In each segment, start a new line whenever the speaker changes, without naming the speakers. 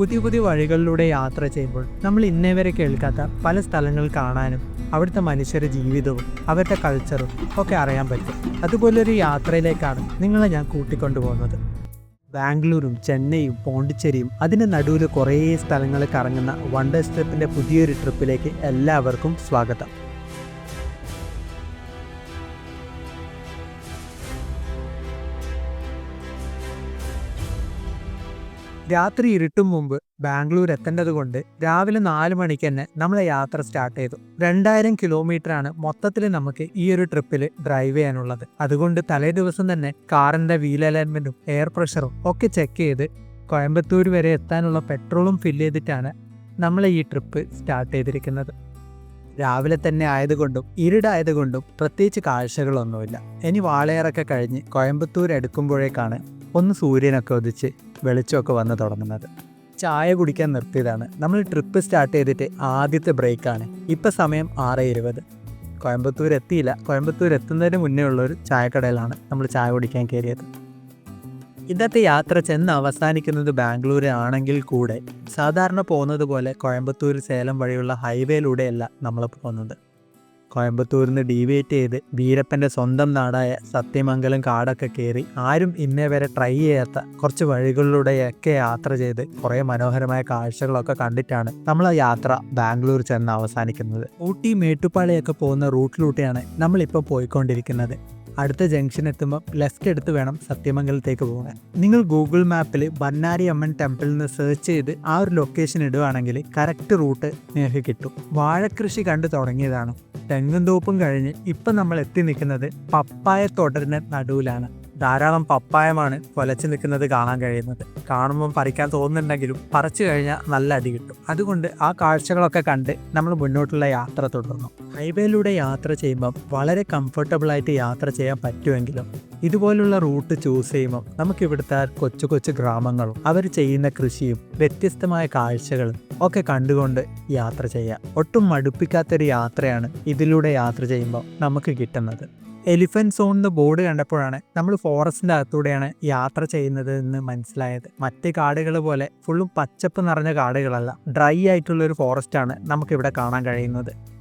പുതിയ പുതിയ വഴികളിലൂടെ യാത്ര ചെയ്യുമ്പോൾ നമ്മൾ ഇന്നേ വരെ കേൾക്കാത്ത പല സ്ഥലങ്ങൾ കാണാനും അവിടുത്തെ മനുഷ്യരുടെ ജീവിതവും അവരുടെ കൾച്ചറും ഒക്കെ അറിയാൻ പറ്റും. അതുപോലൊരു യാത്രയിലേക്കാണ് നിങ്ങളെ ഞാൻ കൂട്ടിക്കൊണ്ടുപോകുന്നത് ബാംഗ്ലൂരും ചെന്നൈയും പോണ്ടിച്ചേരിയും അതിന്റെ നടുവിൽ കുറേ സ്ഥലങ്ങൾ കറങ്ങുന്ന വണ്ടർ സ്റ്റെപ്പിന്റെ പുതിയൊരു ട്രിപ്പിലേക്ക് എല്ലാവർക്കും സ്വാഗതം. രാത്രി ഇരുട്ടും മുമ്പ് ബാംഗ്ലൂർ എത്തേണ്ടതുകൊണ്ട് രാവിലെ നാല് മണിക്ക് തന്നെ നമ്മളെ യാത്ര സ്റ്റാർട്ട് ചെയ്തു. രണ്ടായിരം ആണ് മൊത്തത്തിൽ നമുക്ക് ഈ ഒരു ട്രിപ്പിൽ ഡ്രൈവ് ചെയ്യാനുള്ളത്. അതുകൊണ്ട് തലേ ദിവസം തന്നെ കാറിന്റെ വീൽ അലൈൻമെന്റും എയർ പ്രഷറും ഒക്കെ ചെക്ക് ചെയ്ത് കോയമ്പത്തൂർ വരെ എത്താനുള്ള പെട്രോളും ഫില്ല് ചെയ്തിട്ടാണ് നമ്മൾ ഈ ട്രിപ്പ് സ്റ്റാർട്ട് ചെയ്തിരിക്കുന്നത്. രാവിലെ തന്നെ ആയതുകൊണ്ടും ഇരുടായതുകൊണ്ടും പ്രത്യേകിച്ച് കാഴ്ചകളൊന്നുമില്ല. ഇനി വാളയാറൊക്കെ കഴിഞ്ഞ് കോയമ്പത്തൂർ എടുക്കുമ്പോഴേക്കാണ് ഒന്ന് സൂര്യനൊക്കെ ഉദിച്ച് വെളിച്ചമൊക്കെ വന്ന് തുടങ്ങുന്നത്. ചായ കുടിക്കാൻ നിർത്തിയതാണ്. നമ്മൾ ട്രിപ്പ് സ്റ്റാർട്ട് ചെയ്തിട്ട് ആദ്യത്തെ ബ്രേക്കാണ് ഇപ്പം സമയം ആറ് ഇരുപത്. കോയമ്പത്തൂർ എത്തിയില്ല. കോയമ്പത്തൂർ എത്തുന്നതിന് മുന്നേ ഉള്ളൊരു ചായക്കടയിലാണ് നമ്മൾ ചായ കുടിക്കാൻ കയറിയത്. ഇന്നത്തെ യാത്ര ചെന്ന് അവസാനിക്കുന്നത് ബാംഗ്ലൂർ ആണെങ്കിൽ കൂടെ. സാധാരണ പോകുന്നത് പോലെ കോയമ്പത്തൂർ സേലം വഴിയുള്ള ഹൈവേയിലൂടെയല്ല നമ്മൾ പോകുന്നത്. കോയമ്പത്തൂരിൽ നിന്ന് ഡീവിയേറ്റ് ചെയ്ത് വീരപ്പന്റെ സ്വന്തം നാടായ സത്യമംഗലം കാടൊക്കെ കയറി ആരും ഇന്നേ വരെ ട്രൈ ചെയ്യാത്ത കുറച്ച് വഴികളിലൂടെയൊക്കെ യാത്ര ചെയ്ത് കുറേ മനോഹരമായ കാഴ്ചകളൊക്കെ കണ്ടിട്ടാണ് നമ്മൾ ആ യാത്ര ബാംഗ്ലൂർ ചെന്ന് അവസാനിക്കുന്നത്. ഊട്ടി മേട്ടുപ്പാളയൊക്കെ പോകുന്ന റൂട്ടിലൂടെയാണ് നമ്മളിപ്പോൾ പോയിക്കൊണ്ടിരിക്കുന്നത്. അടുത്ത ജംഗ്ഷൻ എത്തുമ്പോൾ ലെഫ്റ്റ് എടുത്ത് വേണം സത്യമംഗലത്തേക്ക് പോകാൻ. നിങ്ങൾ ഗൂഗിൾ മാപ്പിൽ ബന്നാരി അമ്മൻ ടെമ്പിളിൽ നിന്ന് സെർച്ച് ചെയ്ത് ആ ഒരു ലൊക്കേഷൻ ഇടുവാണെങ്കിൽ കറക്റ്റ് റൂട്ട് നിങ്ങൾക്ക് കിട്ടും. വാഴക്കൃഷി കണ്ടു തുടങ്ങിയതാണ്. തെങ്ങും തോപ്പും കഴിഞ്ഞ് ഇപ്പം നമ്മൾ എത്തി നിൽക്കുന്നത് പപ്പായ തോട്ടത്തിന് നടുവിലാണ്. ധാരാളം പപ്പായമാണ് കൊലച്ചു നിൽക്കുന്നത് കാണാൻ കഴിയുന്നത്. കാണുമ്പോൾ പറിക്കാൻ തോന്നുന്നുണ്ടെങ്കിലും പറിച്ചു കഴിഞ്ഞാൽ നല്ല അടി കിട്ടും. അതുകൊണ്ട് ആ കാഴ്ചകളൊക്കെ കണ്ട് നമ്മൾ മുന്നോട്ടുള്ള യാത്ര തുടർന്നു. ഹൈവേയിലൂടെ യാത്ര ചെയ്യുമ്പം വളരെ കംഫർട്ടബിൾ ആയിട്ട് യാത്ര ചെയ്യാൻ പറ്റുമെങ്കിലും ഇതുപോലുള്ള റൂട്ട് ചൂസ് ചെയ്യുമ്പോൾ നമുക്ക് ഇവിടുത്തെ കൊച്ചു കൊച്ചു ഗ്രാമങ്ങളും അവർ ചെയ്യുന്ന കൃഷിയും വ്യത്യസ്തമായ കാഴ്ചകളും ഒക്കെ കണ്ടുകൊണ്ട് യാത്ര ചെയ്യാം. ഒട്ടും മടുപ്പിക്കാത്തൊരു യാത്രയാണ് ഇതിലൂടെ യാത്ര ചെയ്യുമ്പോൾ നമുക്ക് കിട്ടുന്നത്. എലിഫന്റ് സോൺ എന്ന് ബോർഡ് കണ്ടപ്പോഴാണ് നമ്മൾ ഫോറസ്റ്റിന്റെ അകത്തൂടെയാണ് യാത്ര ചെയ്യുന്നത് എന്ന് മനസ്സിലായത്. മറ്റ് കാടുകൾ പോലെ ഫുള്ളും പച്ചപ്പ് നിറഞ്ഞ കാടുകളല്ല. ഡ്രൈ ആയിട്ടുള്ള ഒരു ഫോറസ്റ്റാണ് നമുക്കിവിടെ കാണാൻ കഴിയുന്നത്.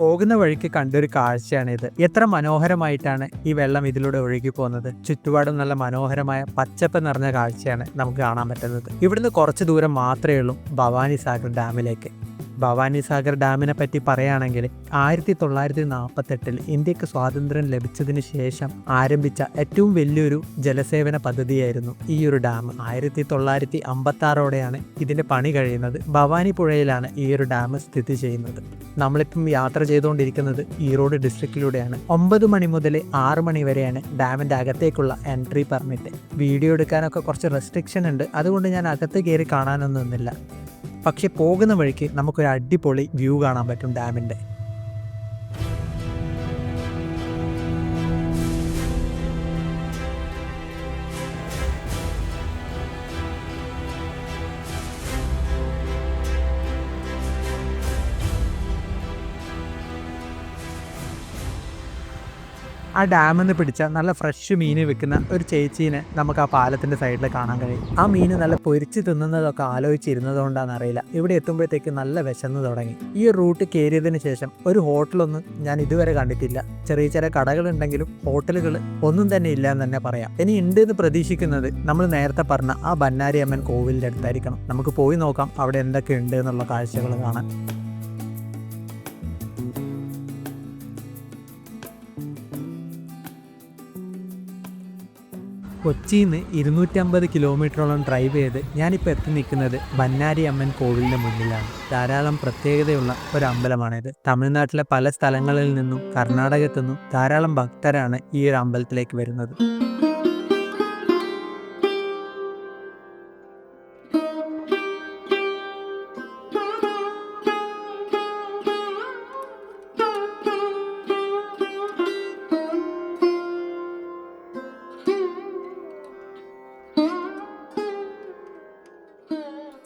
പോകുന്ന വഴിക്ക് കണ്ടൊരു കാഴ്ചയാണിത്. എത്ര മനോഹരമായിട്ടാണ് ഈ വെള്ളം ഇതിലൂടെ ഒഴുകി പോകുന്നത്. ചുറ്റുപാടും നല്ല മനോഹരമായ പച്ചപ്പ് നിറഞ്ഞ കാഴ്ചയാണ് നമുക്ക് കാണാൻ പറ്റുന്നത്. ഇവിടുന്ന് കുറച്ച് ദൂരം മാത്രമേ ഉള്ളൂ ഭവാനി സാഗർ ഡാമിലേക്ക്. ഭവാനി സാഗർ ഡാമിനെ പറ്റി പറയുകയാണെങ്കിൽ ആയിരത്തി തൊള്ളായിരത്തി നാൽപ്പത്തെട്ടിൽ ഇന്ത്യയ്ക്ക് സ്വാതന്ത്ര്യം ലഭിച്ചതിന് ശേഷം ആരംഭിച്ച ഏറ്റവും വലിയൊരു ജലസേവന പദ്ധതിയായിരുന്നു ഈ ഒരു ഡാം. ആയിരത്തി തൊള്ളായിരത്തി അമ്പത്തി ആറോടെയാണ് ഇതിന്റെ പണി കഴിയുന്നത്. ഭവാനി പുഴയിലാണ് ഈ ഒരു ഡാം സ്ഥിതി ചെയ്യുന്നത്. നമ്മളിപ്പം യാത്ര ചെയ്തുകൊണ്ടിരിക്കുന്നത് ഈറോഡ് ഡിസ്ട്രിക്റ്റിലൂടെയാണ്. ഒമ്പത് മണി മുതൽ ആറ് മണി വരെയാണ് ഡാമിന്റെ അകത്തേക്കുള്ള എൻട്രി പെർമിറ്റ്. വീഡിയോ എടുക്കാനൊക്കെ കുറച്ച് റെസ്ട്രിക്ഷൻ ഉണ്ട്. അതുകൊണ്ട് ഞാൻ അകത്ത് കയറി കാണാനൊന്നും നിന്നില്ല. പക്ഷെ പോകുന്ന വഴിക്ക് നമുക്കൊരു അടിപൊളി വ്യൂ കാണാൻ പറ്റും ഡാമിന്റെ. ആ ഡാമിൽ നിന്ന് പിടിച്ച നല്ല ഫ്രഷ് മീൻ വെക്കുന്ന ഒരു ചേച്ചീനെ നമുക്ക് ആ പാലത്തിന്റെ സൈഡിൽ കാണാൻ കഴിയും. ആ മീൻ നല്ല പൊരിച്ച് തിന്നുന്നതൊക്കെ ആലോചിച്ചിരുന്നതുകൊണ്ടാണെന്ന് അറിയില്ല. ഇവിടെ എത്തുമ്പോഴത്തേക്ക് നല്ല വിശന്ന് തുടങ്ങി. ഈ റൂട്ട് കയറിയതിന് ശേഷം ഒരു ഹോട്ടലൊന്നും ഞാൻ ഇതുവരെ കണ്ടിട്ടില്ല. ചെറിയ ചെറിയ കടകളുണ്ടെങ്കിലും ഹോട്ടലുകൾ ഒന്നും തന്നെ ഇല്ല എന്ന് തന്നെ പറയാം. ഇനി ഉണ്ട് എന്ന് പ്രതീക്ഷിക്കുന്നത് നമ്മൾ നേരത്തെ പറഞ്ഞ ആ ബന്നാരി അമ്മൻ കോവിലിന്റെ അടുത്തായിരിക്കണം. നമുക്ക് പോയി നോക്കാം അവിടെ എന്തൊക്കെ ഉണ്ട് എന്നുള്ള കാഴ്ചകൾ കാണാൻ. കൊച്ചിയിൽ നിന്ന് ഇരുന്നൂറ്റമ്പത് കിലോമീറ്ററോളം ഡ്രൈവ് ചെയ്ത് ഞാനിപ്പോൾ എത്തി നിൽക്കുന്നത് ബന്നാരി അമ്മൻ കോവിലിന്റെ മുന്നിലാണ്. ധാരാളം പ്രത്യേകതയുള്ള ഒരു അമ്പലമാണിത് തമിഴ്നാട്ടിലെ പല സ്ഥലങ്ങളിൽ നിന്നും കർണാടകത്തു നിന്നും ധാരാളം ഭക്തരാണ് ഈ ഒരു അമ്പലത്തിലേക്ക് വരുന്നത്.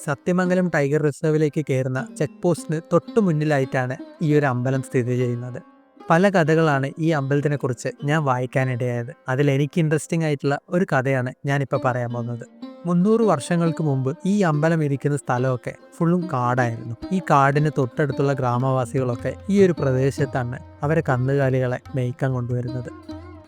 സത്യമംഗലം ടൈഗർ റിസർവിലേക്ക് കയറുന്ന ചെക്ക് പോസ്റ്റിന് തൊട്ടു മുന്നിലായിട്ടാണ് ഈ ഒരു അമ്പലം സ്ഥിതി ചെയ്യുന്നത്. പല കഥകളാണ് ഈ അമ്പലത്തിനെ കുറിച്ച് ഞാൻ വായിക്കാനിടയായത്. അതിൽ എനിക്ക് ഇൻട്രസ്റ്റിംഗ് ആയിട്ടുള്ള ഒരു കഥയാണ് ഞാനിപ്പോൾ പറയാൻ പോകുന്നത്. മുന്നൂറ് വർഷങ്ങൾക്ക് മുമ്പ് ഈ അമ്പലം ഇരിക്കുന്ന സ്ഥലമൊക്കെ ഫുള്ളും കാടായിരുന്നു. ഈ കാടിന് തൊട്ടടുത്തുള്ള ഗ്രാമവാസികളൊക്കെ ഈ ഒരു പ്രദേശത്താണ് അവരെ കന്നുകാലികളെ മേയ്ക്കാൻ കൊണ്ടുവരുന്നത്.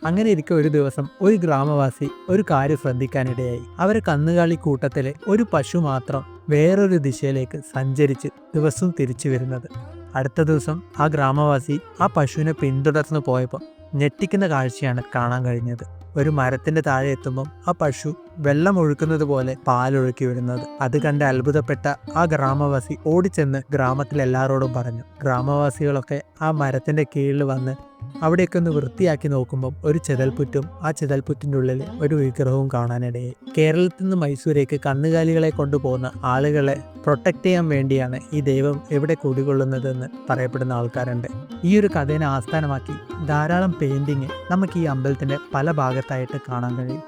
അങ്ങനെ ഇരിക്കെ ഒരു ദിവസം ഒരു ഗ്രാമവാസി ഒരു കാര്യം ശ്രദ്ധിക്കാനിടയായി. അവരെ കന്നുകാലി കൂട്ടത്തിലെ ഒരു പശു മാത്രം വേറൊരു ദിശയിലേക്ക് സഞ്ചരിച്ച് ദിവസം തിരിച്ചു വരുന്നത്. അടുത്ത ദിവസം ആ ഗ്രാമവാസി ആ പശുവിനെ പിന്തുടർന്ന് പോയപ്പോൾ ഞെട്ടിക്കുന്ന കാഴ്ചയാണ് കാണാൻ കഴിഞ്ഞത്. ഒരു മരത്തിന്റെ താഴെ എത്തുമ്പം ആ പശു വെള്ളം ഒഴുക്കുന്നത് പോലെ പാലൊഴുക്കി വരുന്നത് അത് കണ്ട് അത്ഭുതപ്പെട്ട ആ ഗ്രാമവാസി ഓടിച്ചെന്ന് ഗ്രാമത്തിലെ എല്ലാവരോടും പറഞ്ഞു. ഗ്രാമവാസികളൊക്കെ ആ മരത്തിന്റെ കീഴിൽ വന്ന് അവിടെയൊക്കെ ഒന്ന് വൃത്തിയാക്കി നോക്കുമ്പോൾ ഒരു ചെതൽപ്പുറ്റും ആ ചെതൽപ്പുറ്റിന്റെ ഉള്ളിൽ ഒരു വിഗ്രഹവും കാണാനിടയായി. കേരളത്തിൽ നിന്ന് മൈസൂരേക്ക് കന്നുകാലികളെ കൊണ്ടുപോകുന്ന ആളുകളെ പ്രൊട്ടക്ട് ചെയ്യാൻ വേണ്ടിയാണ് ഈ ദൈവം എവിടെ കുടികൊള്ളുന്നതെന്ന് പറയപ്പെടുന്ന ആൾക്കാരുണ്ട്. ഈ ഒരു കഥയെ ആസ്ഥാനമാക്കി ധാരാളം പെയിന്റിങ് നമുക്ക് ഈ അമ്പലത്തിന്റെ പല ഭാഗത്തായിട്ട് കാണാൻ കഴിയും.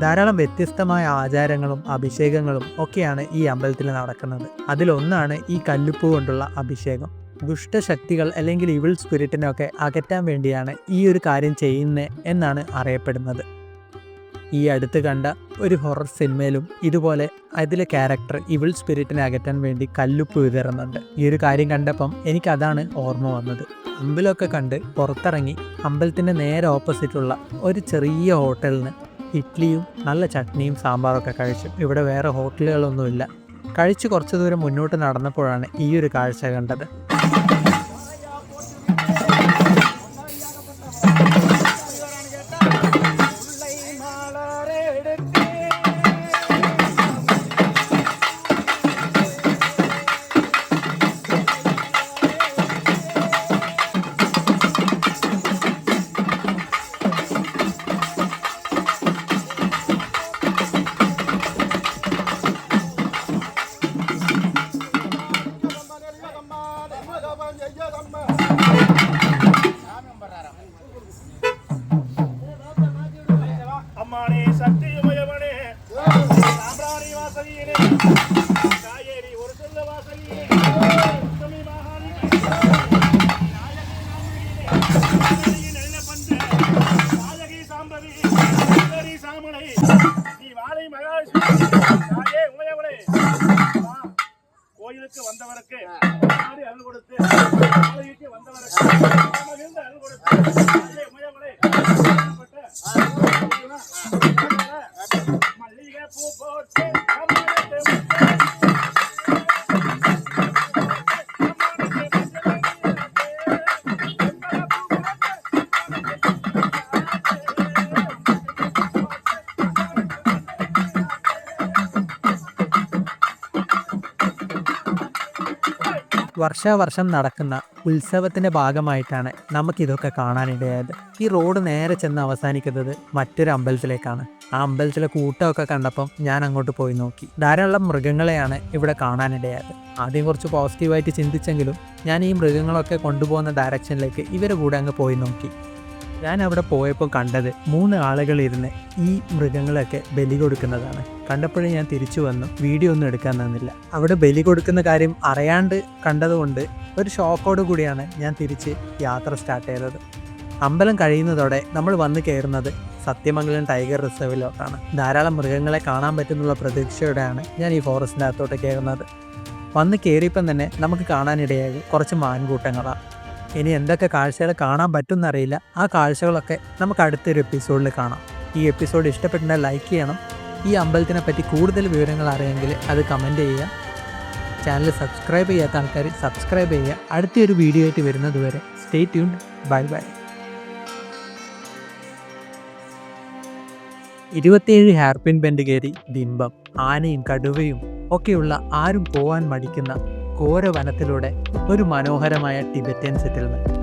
ധാരാളം വ്യത്യസ്തമായ ആചാരങ്ങളും അഭിഷേകങ്ങളും ഒക്കെയാണ് ഈ അമ്പലത്തിൽ നടക്കുന്നത്. അതിലൊന്നാണ് ഈ കല്ലുപ്പൂ കൊണ്ടുള്ള അഭിഷേകം. ദുഷ്ടശക്തികൾ അല്ലെങ്കിൽ ഇവിൾ സ്പിരിറ്റിനൊക്കെ അകറ്റാൻ വേണ്ടിയാണ് ഈ ഒരു കാര്യം ചെയ്യുന്നത് എന്നാണ് അറിയപ്പെടുന്നത്. ഈ അടുത്ത് കണ്ട ഒരു ഹൊറർ സിനിമയിലും ഇതുപോലെ അതിലെ ക്യാരക്ടർ ഇവിൾ സ്പിരിറ്റിനെ അകറ്റാൻ വേണ്ടി കല്ലുപ്പ് വിതറുന്നുണ്ട് ഈ ഒരു കാര്യം കണ്ടപ്പം എനിക്ക് അതാണ് ഓർമ്മ വന്നത്. അമ്പലമൊക്കെ കണ്ട് പുറത്തിറങ്ങി അമ്പലത്തിന്റെ നേരെ ഓപ്പോസിറ്റുള്ള ഒരു ചെറിയ ഹോട്ടലിന് ഇഡ്ഡലിയും നല്ല ചട്നിയും സാമ്പാറൊക്കെ കഴിച്ചു. ഇവിടെ വേറെ ഹോട്ടലുകളൊന്നുമില്ല കഴിച്ച് കുറച്ച് ദൂരം മുന്നോട്ട് നടന്നപ്പോഴാണ് ഈ ഒരു കാഴ്ച കണ്ടത്.
கோயிலுக்கு வந்தவருக்கு அருள் கொடுத்து வந்தவருக்கு அருள் கொடுத்து தாயே
വർഷാവർഷം നടക്കുന്ന ഉത്സവത്തിന്റെ ഭാഗമായിട്ടാണ് നമുക്കിതൊക്കെ കാണാനിടയായത്. ഈ റോഡ് നേരെ ചെന്ന് അവസാനിക്കുന്നത് മറ്റൊരു അമ്പലത്തിലേക്കാണ്. ആ അമ്പലത്തിലെ കൂട്ടമൊക്കെ കണ്ടപ്പം ഞാൻ അങ്ങോട്ട് പോയി നോക്കി. ധാരാളം മൃഗങ്ങളെയാണ് ഇവിടെ കാണാനിടയായത്. ആദ്യം കുറച്ച് പോസിറ്റീവായിട്ട് ചിന്തിച്ചെങ്കിലും ഞാൻ ഈ മൃഗങ്ങളൊക്കെ കൊണ്ടുപോകുന്ന ഡയറക്ഷനിലേക്ക് ഇവരെ കൂടെ അങ്ങ് പോയി നോക്കി. ഞാൻ അവിടെ പോയപ്പോൾ കണ്ടത് മൂന്ന് ആളുകൾ ഇരുന്ന് ഈ മൃഗങ്ങളൊക്കെ ബലി കൊടുക്കുന്നതാണ്. കണ്ടപ്പോഴേ ഞാൻ തിരിച്ചു വന്നു. വീഡിയോ ഒന്നും എടുക്കാൻ തന്നില്ല അവിടെ ബലി കൊടുക്കുന്ന കാര്യം അറിയാണ്ട് കണ്ടതുകൊണ്ട് ഒരു ഷോക്കോട് കൂടിയാണ് ഞാൻ തിരിച്ച് യാത്ര സ്റ്റാർട്ട് ചെയ്തത്. അമ്പലം കഴിയുന്നതോടെ നമ്മൾ വന്ന് കയറുന്നത് സത്യമംഗലം ടൈഗർ റിസർവിലോട്ടാണ്. ധാരാളം മൃഗങ്ങളെ കാണാൻ പറ്റുന്നുള്ള പ്രതീക്ഷയോടെയാണ് ഞാൻ ഈ ഫോറസ്റ്റിന്റെ അകത്തോട്ട് കയറുന്നത്. വന്ന് കയറിയപ്പം തന്നെ നമുക്ക് കാണാനിടയായി കുറച്ച് മാൻകൂട്ടങ്ങളാണ്. ഇനി എന്തൊക്കെ കാഴ്ചകൾ കാണാൻ പറ്റുമെന്നറിയില്ല. ആ കാഴ്ചകളൊക്കെ നമുക്ക് അടുത്തൊരു എപ്പിസോഡിൽ കാണാം. ഈ എപ്പിസോഡ് ഇഷ്ടപ്പെട്ടാൽ ലൈക്ക് ചെയ്യണം. ഈ അമ്പലത്തിനെ പറ്റി കൂടുതൽ വിവരങ്ങൾ അറിയാമെങ്കിൽ അത് കമന്റ് ചെയ്യുക. ചാനൽ സബ്സ്ക്രൈബ് ചെയ്യാത്ത ആൾക്കാർ സബ്സ്ക്രൈബ് ചെയ്യുക. അടുത്തൊരു വീഡിയോ ആയിട്ട് വരുന്നത് വരെ സ്റ്റേ ട്യൂൺഡ് ബൈ ബൈ ഇരുപത്തിയേഴ് ഹെയർപിൻ ബെൻഡ് കയറി ബിംബം ആനയും കടുവയും ഒക്കെയുള്ള ആരും പോവാൻ മടിക്കുന്ന ഘോര വനത്തിലൂടെ ഒരു മനോഹരമായ ടിബറ്റൻ സെറ്റിൽമെന്റ്.